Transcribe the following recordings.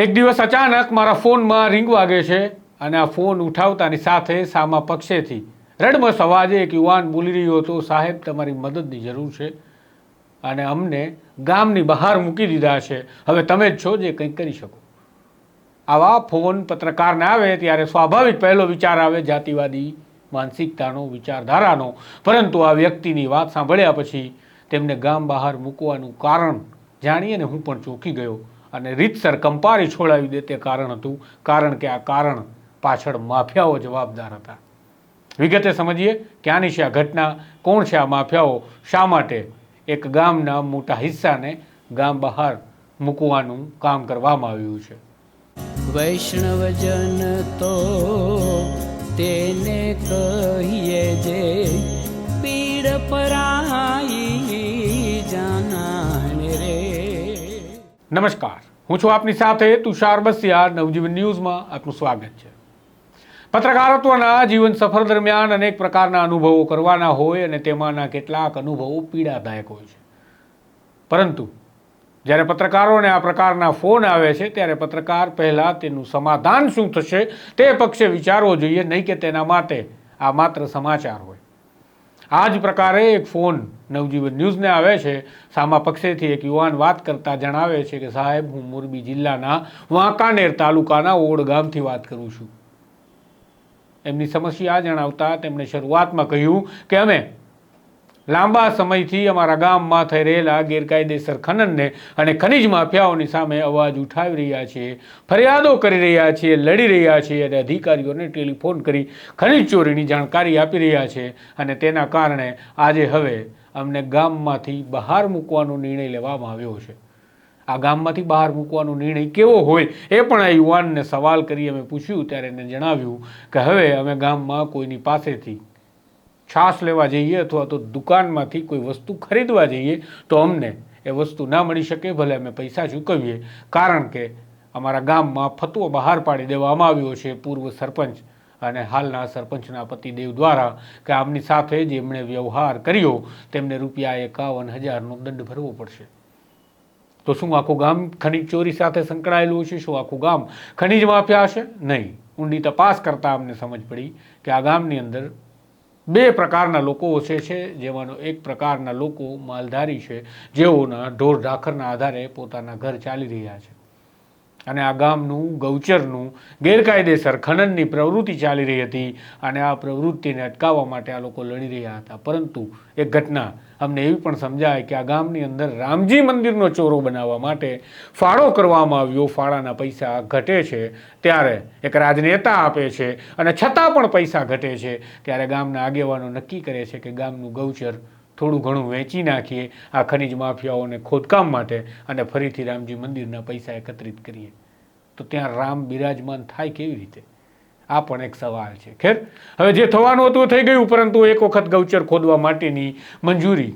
એક દિવસ અચાનક મારા ફોનમાં રિંગ વાગે છે અને આ ફોન ઉઠાવતાની સાથે સામા પક્ષેથી રડમસ અવાજે એક યુવાન બોલી રહ્યો હતો, સાહેબ, તમારી મદદની જરૂર છે અને અમને ગામની બહાર મૂકી દીધા છે. હવે તમે જ છો જે કંઈક કરી શકો. આવા ફોન પત્રકારને આવે ત્યારે સ્વાભાવિક પહેલો વિચાર આવે જાતિવાદી, માનસિકતાનો, વિચારધારાનો. પરંતુ આ વ્યક્તિની વાત સાંભળ્યા પછી તેમને ગામ બહાર મૂકવાનું કારણ જાણીને હું પણ ચોંકી ગયો. અને રીતસર કંપારી છોડાવી દે તે કારણ હતું. કારણ કે આ કારણ પાછળ માફિયાઓ જવાબદાર હતા. વિગતે સમજીએ, ક્યાંની છે આ ઘટના? કોણ છે આ માફિયાઓ? શા માટે? એક ગામના મોટા હિસ્સાને ગામ બહાર મૂકવાનું કામ કરવામાં આવ્યું છે. વૈષ્ણવજન તો તેને કહીએ જે પીડ પરાઈ નમસ્કાર. હું છું આપની સાથે તુષાર બસિયા નવજીવન ન્યૂઝમાં આપનું સ્વાગત છે. પત્રકારત્વના જીવન સફર દરમિયાન અનેક પ્રકારના અનુભવો કરવાના હોય અને તેમાંના કેટલાક અનુભવો પીડાદાયક હોય છે. પરંતુ જ્યારે પત્રકારોને આ પ્રકારના ફોન આવે છે, ત્યારે પત્રકાર પહેલાં તેનું સમાધાન શું થશે તે પક્ષે વિચારવો જોઈએ, નહીં કે તેના માટે આ માત્ર સમાચાર હોય. આ જ પ્રકારે એક ફોન નવજીવન ન્યૂઝને આવે છે. સામા પક્ષેથી એક યુવાન વાત કરતા જણાવે છે કે, સાહેબ, હું મોરબી જિલ્લાના વાંકાનેર તાલુકાના ઓડ ગામથી વાત કરું છું. એમની સમસ્યા જણાવતા તેમણે શરૂઆતમાં કહ્યું કે, અમે લાંબા સમયથી અમારા ગામમાં થઈ રહેલા ગેરકાયદેસર ખનનને અને ખનિજ માફિયાઓની સામે અવાજ ઉઠાવી રહ્યા છીએ ફરિયાદો કરી રહ્યા છીએ લડી રહ્યા છીએ અને અધિકારીઓને ટેલિફોન કરી ખનિજ ચોરીની જાણકારી આપી રહ્યા છે અને તેના કારણે આજે હવે અમને ગામમાંથી બહાર મૂકવાનો નિર્ણય લેવામાં આવ્યો છે. આ ગામમાંથી બહાર મૂકવાનો નિર્ણય કેવો હોય એ પણ આ યુવાનને સવાલ કરી અમે પૂછ્યું ત્યારે એને જણાવ્યું કે હવે અમે ગામમાં કોઈની પાસેથી છાશ લેવા જઈએ અથવા તો દુકાનમાંથી કોઈ વસ્તુ ખરીદવા જઈએ તો અમને એ વસ્તુ ના મળી શકે, ભલે અમે પૈસા ચૂકવીએ. કારણ કે અમારા ગામમાં ફતવો બહાર પાડી દેવામાં આવ્યો છે પૂર્વ સરપંચ અને હાલના સરપંચના પતિદેવ દ્વારા કે આમની સાથે જેમણે વ્યવહાર કર્યો, તેમને રૂપિયા એકાવન હજારનો દંડ ભરવો પડશે. તો શું આખું ગામ ખનિજ ચોરી સાથે સંકળાયેલું છે? શું આખું ગામ ખનિજ માફિયા હશે? નહીં. ઊંડી તપાસ કરતાં અમને સમજ પડી કે આ ગામની અંદર બે પ્રકારના લોકો વસે છે, જેમાંનો એક પ્રકારના લોકો માલધારી છે, જેઓના ઢોર ઢાખરના આધારે પોતાના ઘર ચાલી રહ્યા છે. અને આ ગામનું, ગૌચરનું ગેરકાયદેસર ખનનની પ્રવૃત્તિ ચાલી રહી હતી અને આ પ્રવૃત્તિને અટકાવવા માટે આ લોકો લડી રહ્યા હતા. પરંતુ એક ઘટના અમને એવી પણ સમજાય કે આ ગામની અંદર રામજી મંદિરનો ચોરો બનાવવા માટે ફાળો કરવામાં આવ્યો. ફાળાના પૈસા ઘટે છે ત્યારે એક રાજનેતા આપે છે અને છતાં પણ પૈસા ઘટે છે. ત્યારે ગામના આગેવાનો નક્કી કરે છે કે ગામનું ગૌચર થોડું ઘણું વેચી નાખીએ આ ખનિજ માફિયાઓને ખોદકામ માટે અને ફરીથી રામજી મંદિરના પૈસા એકત્રિત કરીએ. તો ત્યાં રામ બિરાજમાન થાય કેવી રીતે? આ પણ એક સવાલ છે. ખેર, હવે જે થવાનું હતું થઈ ગયું, પરંતુ એક વખત ગૌચર ખોદવા માટેની મંજૂરી,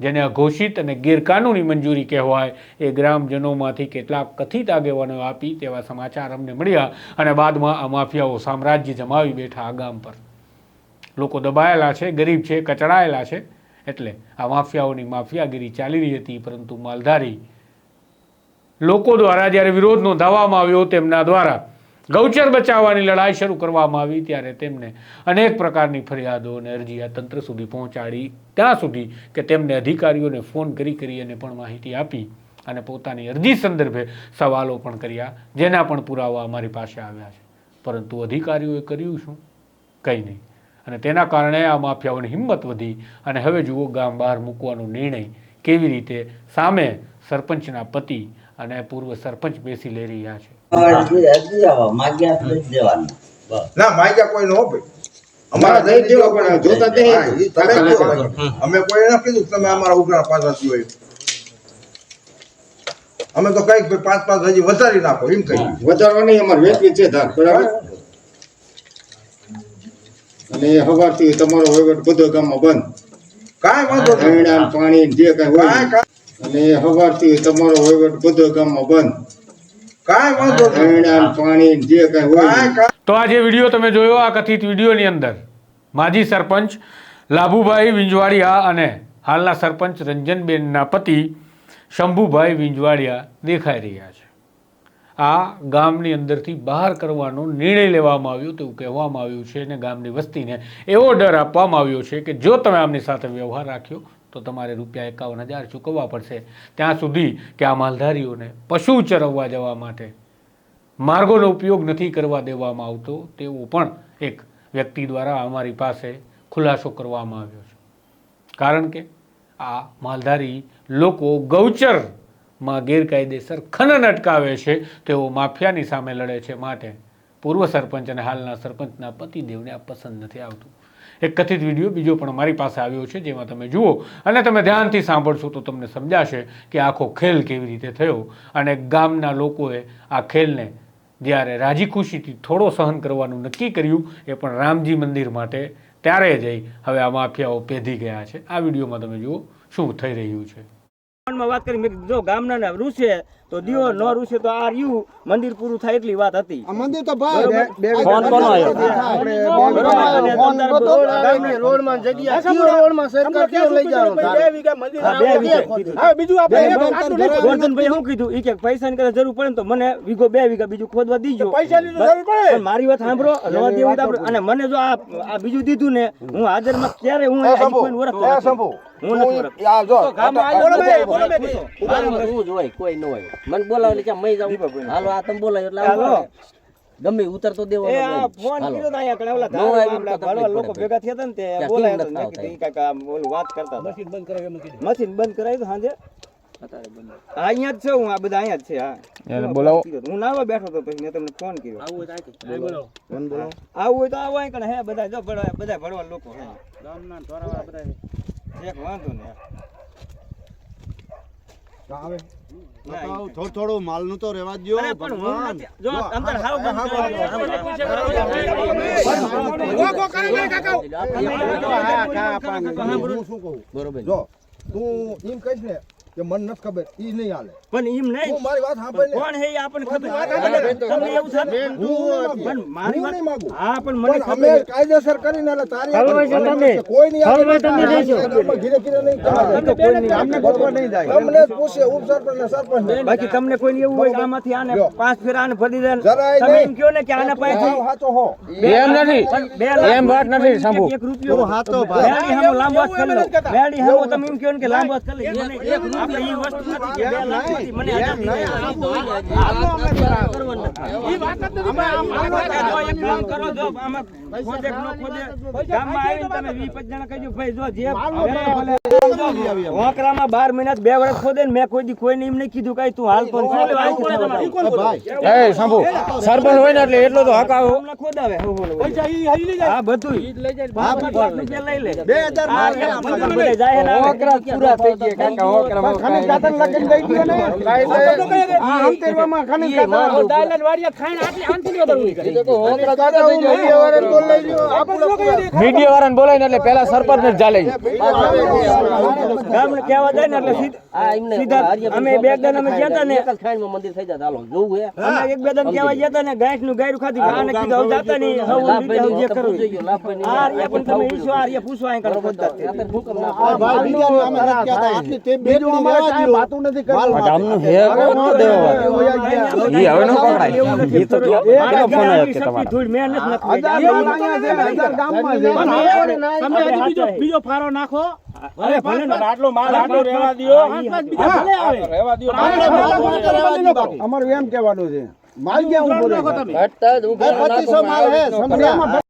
જેને અઘોષિત અને ગેરકાનૂની મંજૂરી કહેવાય, એ ગ્રામજનોમાંથી કેટલાક કથિત આગેવાનો આપી તેવા સમાચાર અમને મળ્યા અને બાદમાં આ માફિયાઓ સામ્રાજ્ય જમાવી બેઠા આ ગામ પર. લોકો દબાયેલા છે, ગરીબ છે, કચડાયેલા છે. એટલે આ માફિયાઓની માફિયાગીરી ચાલી રહી હતી, પરંતુ માલધારી લોકો દ્વારા જ્યારે વિરોધ નોંધાવવામાં આવ્યો તેમના દ્વારા ગૌચર બચાવવાની લડાઈ શરૂ કરવામાં આવી, ત્યારે તેમને અનેક પ્રકારની ફરિયાદો અને અરજી આ તંત્ર સુધી પહોંચાડી. ત્યાં સુધી કે તેમને અધિકારીઓને ફોન કરી કરી અને પણ માહિતી આપી અને પોતાની અરજી સંદર્ભે સવાલો પણ કર્યા, જેના પણ પુરાવા અમારી પાસે આવ્યા છે. પરંતુ અધિકારીઓએ કર્યું શું? કંઈ નહીં. અને તેના કારણે આ માફિયાઓની હિંમત વધી અને હવે જુઓ ગામ બહાર મૂકવાનો નિર્ણય કેવી રીતે સામે સરપંચના પતિ અને પૂર્વ સરપંચ બેસી લઈ રહ્યા છે. અમારા દેવા પણ જોતા. અમે કોઈ ના કીધું તમે અમારા ઉઘરાણા પાછા થયો અમે તો કંઈક પાંચ પાંચ હજી વધારી નાખો એમ કહી વધારવા નહીં અમારે વેચવી છે ધાર બરાબર? અને હવારથી તમારો વહીવટ બધો ગામમાં બંધ. કાંઈ વાંધો નહીં. પાણી જે કાંઈ હોય. અને હવારથી તમારો વહીવટ બધો ગામમાં બંધ. કાંઈ વાંધો નહીં. પાણી જે કાંઈ હોય. તો આ જે વીડિયો તમે જોયો આ કથિત વિડીયોની અંદર માજી સરપંચ લાભુભાઈ વિંજવાડિયા અને હાલના સરપંચ રંજનબેનના પતિ શંભુભાઈ વિંજવાડિયા દેખાઈ રહ્યા છે. આ ગામની અંદરથી બહાર કરવાનો નિર્ણય લેવામાં આવ્યો તેવું કહેવામાં આવ્યું છે અને ગામની વસ્તીને એવો ડર આપવામાં આવ્યો છે કે જો તમે આમની સાથે વ્યવહાર રાખ્યો, તો તમારે રૂપિયા એકાવન હજાર ચૂકવવા પડશે. ત્યાં સુધી કે આ માલધારીઓને પશુ ચરવવા જવા માટે માર્ગોનો ઉપયોગ નથી કરવા દેવામાં આવતો, તેવો પણ એક વ્યક્તિ દ્વારા અમારી પાસે ખુલાસો કરવામાં આવ્યો છે. કારણ કે આ માલધારી લોકો ગૌચરમાં ગેરકાયદેસર ખનન અટકાવે છે તેઓ માફિયાની સામે લડે છે માટે પૂર્વ સરપંચ અને હાલના સરપંચના પતિદેવને આ પસંદ નથી આવતું. એક કથિત વીડિયો બીજો પણ મારી પાસે આવ્યો છે, જેમાં તમે જુઓ અને તમે ધ્યાનથી સાંભળશો તો તમને સમજાશે કે આખો ખેલ કેવી રીતે થયો અને ગામના લોકોએ આ ખેલને જ્યારે રાજી ખુશીથી થોડો સહન કરવાનું નક્કી કર્યું, એ પણ રામજી મંદિર માટે ત્યારે જઈ હવે આ માફિયાઓ પેધી ગયા છે. આ વિડીયોમાં તમે જુઓ શું થઈ રહ્યું છે. માં વાત કરી મેં જો ગામના ને રૂસે તો દિયો ન રૂસે તો આ રહ્યું. મંદિર પૂરું થાય એટલી વાત હતી. મંદિર તો ભાઈ ફોન કોનો આવ્યો? રોડમાં જગ્યા કયો રોડમાં સરકાર કયો લઈ જવાનું હા, બે વીઘા. કીધું. ગોરધનભાઈ શું કીધું? ઈ કે પૈસા ની કદાચ જરૂર પડે તો મને વીઘો બે વીઘા બીજું ખોદવા દીજો. મારી વાત સાંભળો ન દેવું અને મને જો આ બીજું દીધું ને હું હાજરમાં ક્યારે હું નથી. હું નથી ઓળખતો. આ જો મારું એવું જ હોય કોઈ ન હોય. મને બોલાવે એટલે મય જાઉં. હાલો આ તમે બોલાવ્યો એટલે હાલો. ગમે ઉતર તો દેવો આ ફોન કર્યો તો અહીંયા કણે ઓલા નો તો ભણવા લોકો ભેગા થયા હતા ને તે બોલાય બોલાયા કેમ હતા નથી નક્કી ઈ કાંઈક આમ ઓલું વાત કરતા હતા. મશીન બંધ કરાવ્યું સાંજે? હા, અહીંયા જ છે હું આ બધા અહીંયા જ છે હા. બોલાવો. હું નાવા બેઠો તો પછી મેં તમને ફોન કર્યો. આવું હોય તો આવો અહીં કણે હે બધા જો ભણવા બધા ભડવા લોકો હે. ગામના ધોરાવાળા બધા એક વાંધો થોડું થોડું માલ તો રેવા દો અરે પણ જો અંદર હાવ બંધ હું શું કહું બરોબર જો તું એમ કહીશ ને કે મને નથી ખબર ઈ નહીં હાલે. પણ એમ નહીં. તું મારી વાત સાંભળ કોણ હે આપણને ખબર? તમને એવું થાય? હું પણ મારી વાત નહીં માગું. હા પણ મને અમે કાયદેસર કરીને એટલે તારી કોઈ નહીં આવે. ગામમાં ધીરે ધીરે નહીં કરાવે. તમને જ પૂછે ઉપસરપંચ ને સરપંચ બાકી તમને કોઈ એવું હોય કે આને પાંચ ફેરા આને ફરી દે તમે એમ કહો ને કે આના પાસે હાચો હો. બે નથી. બે લાખ એમ વાત નથી સાંભળો. એક રૂપિયો હાથો ભાઈ. હમ લાંબો વાત કરી લો બેડી હમ તમે એમ કહો ને કે લાંબો વાત કરી લો આપણે ઈ વસ્તુ નથી મને વાત જ નથી ભાઈ એક કામ કરો જો આમાં કે ન ખોદે ગામમાં આવીને તમે 20 જણા કહેજો ભાઈ જો જે હોકરામાં 12 મહિના બે વર્ષ ખોદે ને મેં કોઈ દી કોઈને એમ નહીં કીધું કઈ તું હાલ પણ શું લેવા ખોદાવે હા બધું લઈ લે. બે હજાર જાય ને હોકરા પૂરા થઈ ગયા કાકા હોકરા ખનિજ જાતન લખીને દઈ ગયો ને. આ આમ તેરવામાં ખનિજ ખાતર દાયલન વાડિયા ખાઈને આટલી આંતરી દરવી કરી હોકરા કાકા હું મીડિયા વાળાને બોલાઈ લ્યો. આપણો મીડિયા વાળાને બોલાઈને એટલે પહેલા સરપંચ ને ચાલે ગામને કહેવા જાય ને એટલે સીધ- આ એમને સીધા અમે બે દાન અમે ગયા તા ને ખાંડમાં મંદિર થઈ જતા હાલો જોવું હે અમે એક બે દાન કહેવા ગયા તા ને ગાંઠનું ગાયરું ખાધું આને કીધું હવે જાતા નહીં હવે બીજા જે ની કરવું આ રે પણ તમે ઈશો આ રે પૂછવા અહીં કરો બધા તે. અત્યારે ભૂકંપ ના આ ભાઈ બીજાનું અમે નથી કહેતા. આટલી તે બે બીજું કાંઈ દ્યો. વાતું નથી કરવું. માલ માટે. એવું નથી. મારા કે શક્તિ ધૂળ મહેનત નથી કરી. બીજો ફારો નાખો અરે ભલે ને આટલો માલ આટલો રહેવા દ્યો. ભલે આવે. અમારું એમ કહેવાનું છે માલ ક્યાં ઊભો રહે? પચીસો માલ હે સમજ્યા?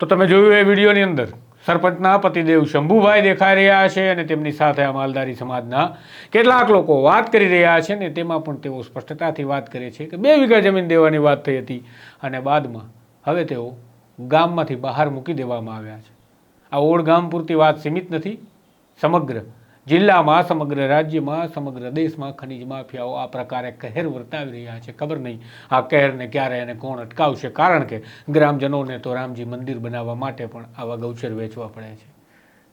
તો તમે જોયું એ વિડીયોની અંદર સરપંચના પતિદેવ શંભુભાઈ દેખાઈ રહ્યા છે અને તેમની સાથે આ માલધારી સમાજના કેટલાક લોકો વાત કરી રહ્યા છે ને તેમાં પણ તેઓ સ્પષ્ટતાથી વાત કરે છે કે બે વીઘા જમીન દેવાની વાત થઈ હતી અને બાદમાં હવે તેઓ ગામમાંથી બહાર મૂકી દેવામાં આવ્યા છે. આ ઓળગામ પૂરતી વાત સીમિત નથી. સમગ્ર જિલ્લામાં, સમગ્ર રાજ્યમાં, સમગ્ર દેશમાં ખનિજ માફિયાઓ આ પ્રકારે કહેર વર્તાવી રહ્યા છે. ખબર નહીં આ કહેરને ક્યારે અને કોણ અટકાવશે? કારણ કે ગ્રામજનોને તો રામજી મંદિર બનાવવા માટે પણ આવા ગૌચર વેચવા પડે છે.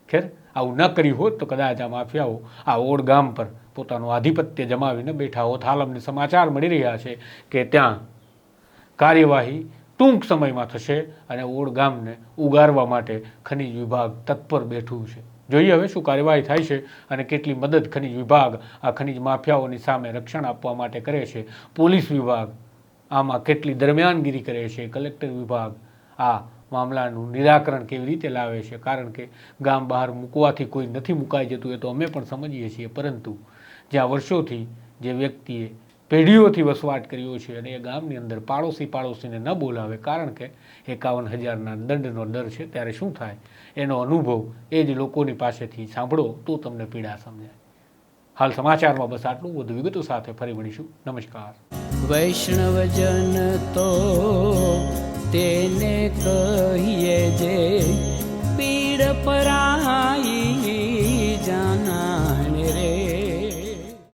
ખેર, આવું ન કર્યું હોત તો કદાચ આ માફિયાઓ આ ઓળગામ પર પોતાનું આધિપત્ય જમાવીને બેઠા હોત. હાલ અમને સમાચાર મળી રહ્યા છે કે ત્યાં કાર્યવાહી ટૂંક સમયમાં થશે અને ઓડ ગામને ઉગારવા માટે ખનિજ વિભાગ તત્પર બેઠું છે. જોઈએ હવે શું કાર્યવાહી થાય છે અને કેટલી મદદ ખનિજ વિભાગ આ ખનિજ માફિયાઓની સામે રક્ષણ આપવા માટે કરે છે. પોલીસ વિભાગ આમાં કેટલી દરમિયાનગીરી કરે છે. કલેક્ટર વિભાગ આ મામલાનું નિરાકરણ કેવી રીતે લાવે છે? કારણ કે ગામ બહાર મૂકવાથી કોઈ નથી મુકાઈ જતું એ તો અમે પણ સમજીએ છીએ. પરંતુ જ્યાં વર્ષોથી જે વ્યક્તિએ પેઢીઓથી વસવાટ કર્યો છે અને એ ગામની અંદર પાડોશી પાડોશીને ન બોલાવે, કારણ કે એકાવન હજારના દંડનો ડર છે, ત્યારે શું થાય? એનો અનુભવ એ જ લોકોની પાસેથી સાંભળો, તો તમને પીડા સમજાય. હાલ સમાચારમાં બસ આટલું, વધુ વિગતો સાથે ફરી મળીશું. નમસ્કાર. વૈષ્ણવજન તો તેને કહીએ જે પીડ પરાઈ